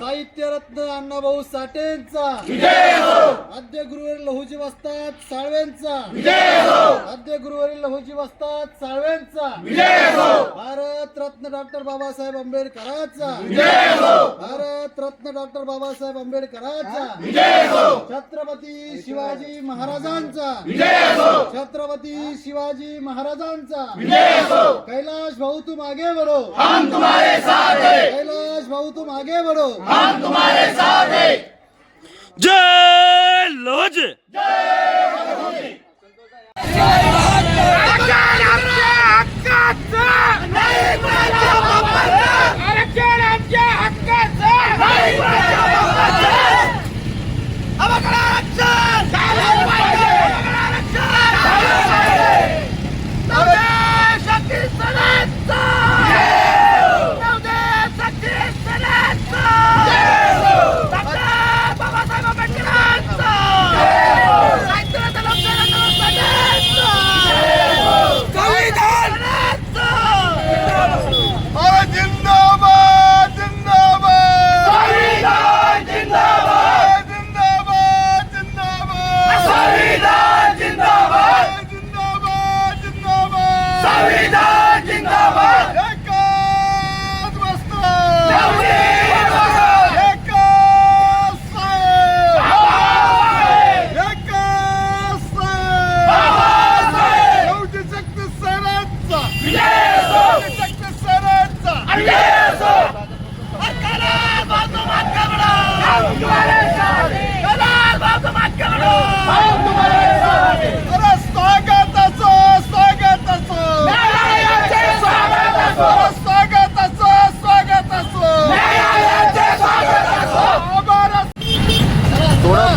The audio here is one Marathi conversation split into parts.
साहित्य रत्न अण्णाभाऊ साठेंचा. आद्य गुरुवरील लहुजी वस्तात साळवेंचा. आद्य गुरुवरील लहुजी वस्तात साळवेंचा. भारत रत्न डॉक्टर बाबासाहेब आंबेडकरांचा. भारत रत्न डॉक्टर बाबासाहेब आंबेडकरांचा. छत्रपती शिवाजी महाराजांचा. छत्रपती शिवाजी महाराजांचा. कैलाश भाऊ तू मागे बरो कैलाश भाऊ तू मागे बरो हम तुम्हारे साथ हैं।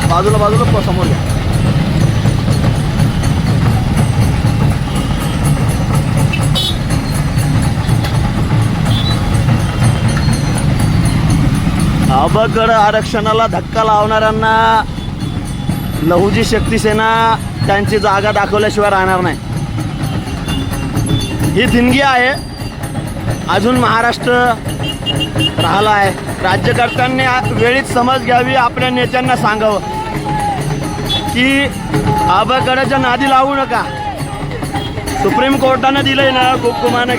बाजूला बाजूला समोर घ्या. अबगड आरक्षणाला धक्का लावणाऱ्यांना लहुजी शक्तीसेना त्यांची जागा दाखवल्याशिवाय राहणार नाही. ही दिनगी आहे. अजून महाराष्ट्र राहिला आहे. राज्यकर्त्यांनी वेळीच समज घ्यावी आपल्या नेत्यांना सांगावं. की आबाकडाच्या नादी लावू नका. सुप्रीम कोर्टानं दिलंय ना खूप कुमानं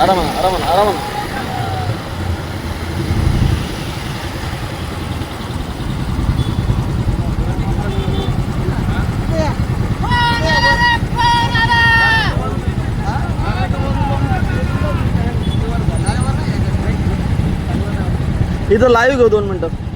ಆರಾಮ ಆರಾಮ ಆರಾಮ ಇದು ಲೈವ್ಗೆ ಹೋದ ಒಂದು ಮಿನಿಟ್